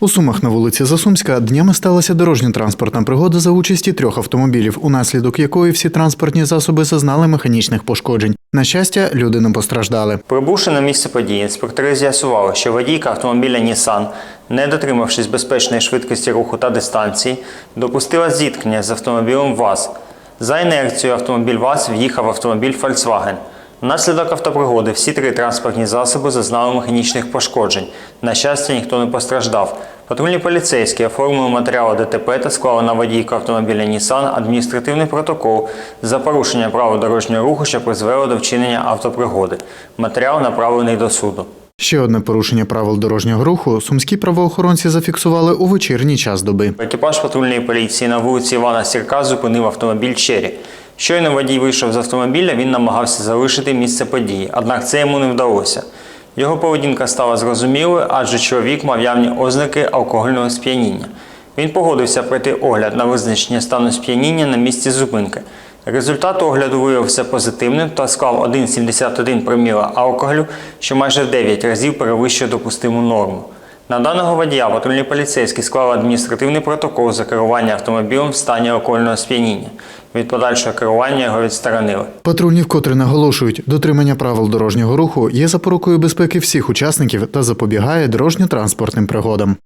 У Сумах на вулиці Засумська днями сталася дорожньо-транспортна пригода за участі трьох автомобілів, унаслідок якої всі транспортні засоби зазнали механічних пошкоджень. На щастя, люди не постраждали. Прибувши на місце події, інспектори з'ясували, що водійка автомобіля Нісан, не дотримавшись безпечної швидкості руху та дистанції, допустила зіткнення з автомобілем ВАЗ. За інерцією автомобіль ВАЗ в'їхав автомобіль Volkswagen. Внаслідок автопригоди всі три транспортні засоби зазнали механічних пошкоджень. На щастя, ніхто не постраждав. Патрульні поліцейські оформили матеріали ДТП та склали на водійку автомобіля Нісан адміністративний протокол за порушення правил дорожнього руху, що призвело до вчинення автопригоди. Матеріал направлений до суду. Ще одне порушення правил дорожнього руху сумські правоохоронці зафіксували у вечірній час доби. Екіпаж патрульної поліції на вулиці Івана Сірка зупинив автомобіль Чері. Щойно водій вийшов з автомобіля, він намагався залишити місце події, однак це йому не вдалося. Його поведінка стала зрозумілою, адже чоловік мав явні ознаки алкогольного сп'яніння. Він погодився пройти огляд на визначення стану сп'яніння на місці зупинки. Результат огляду виявився позитивним та склав 1,71 проміла алкоголю, що майже в 9 разів перевищує допустиму норму. На даного водія патрульні поліцейські склали адміністративний протокол за керування автомобілем в стані алкогольного сп'яніння. Від подальшого керування його відсторонили. Патрульні вкотре наголошують, дотримання правил дорожнього руху є запорукою безпеки всіх учасників та запобігає дорожньо-транспортним пригодам.